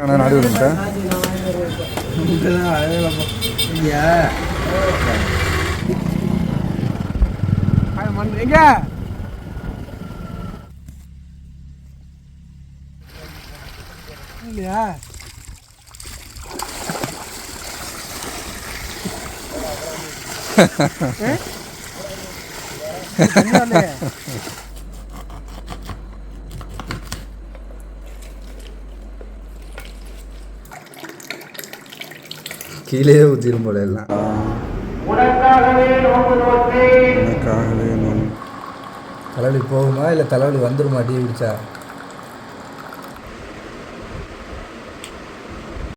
ஆனால் நாடு விடுங்க இல்லையா கீழே ஊற்றிடும் போல எல்லாம். உனக்காகவே தலைவலி போகுமா இல்லை தலைவலி வந்துருமா டீ குடிச்சா?